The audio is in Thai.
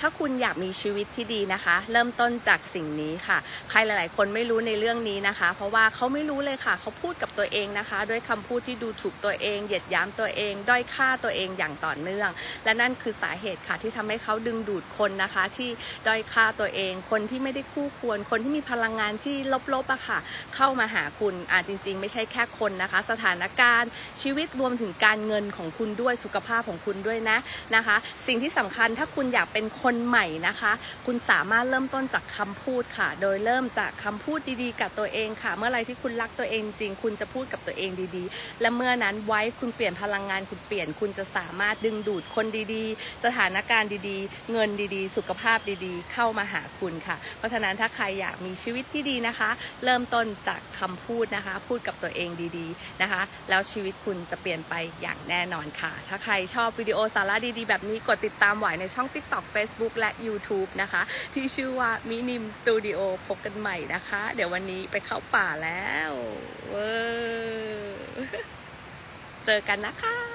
ถ้าคุณอยากมีชีวิตที่ดีนะคะ เริ่มต้นจากสิ่งนี้ค่ะ ใครหลาย ๆ คนไม่รู้ในเรื่องนี้นะคะ เพราะว่าเขาไม่รู้เลยค่ะ เขาพูดกับตัวเองนะคะ ด้วยคำพูดที่ดูถูกตัวเอง เหยียดยามตัวเอง ด้อยค่าตัวเองอย่างต่อเนื่อง และนั่นคือสาเหตุค่ะที่ทำให้เขาดึงดูดคนนะคะ ที่ด้อยค่าตัวเอง คนที่ไม่ได้คู่ควร คนที่มีพลังงานที่ลบ ๆอะค่ะ เข้ามาหาคุณอ่าจริง ๆ ไม่ใช่แค่คนนะคะ สถานการณ์ชีวิตรวมถึงการเงินของคุณด้วยสุขภาพของคุณด้วยนะนะคะ สิ่งที่สำคัญถ้าคุณอยากเป็นคนคนใหม่นะคะ คุณสามารถเริ่มต้นจากคำพูดค่ะ โดยเริ่มจากคำพูดดีๆ กับตัวเองค่ะ เมื่อไรที่คุณรักตัวเองจริง คุณจะพูดกับตัวเองดีๆ และเมื่อนั้นไว้คุณเปลี่ยนพลังงานคุณเปลี่ยน คุณจะสามารถดึงดูดคนดีๆ สถานการณ์ดีๆ เงินดีๆ สุขภาพดีๆ เข้ามาหาคุณค่ะ เพราะฉะนั้นถ้าใครอยากมีชีวิตที่ดีนะคะ เริ่มต้นจากคำพูดนะคะ พูดกับตัวเองดีๆนะคะ แล้วชีวิตคุณจะเปลี่ยนไปอย่างแน่นอนค่ะ ถ้าใครชอบวิดีโอสาระดีๆ แบบนี้กดติดตามหวายในช่อง TikTok Facebook และ YouTube นะคะ ที่ชื่อว่ามินิมสตูดิโอพบกันใหม่นะคะ เดี๋ยววันนี้ไปเข้าป่าแล้ว เจอกันนะคะ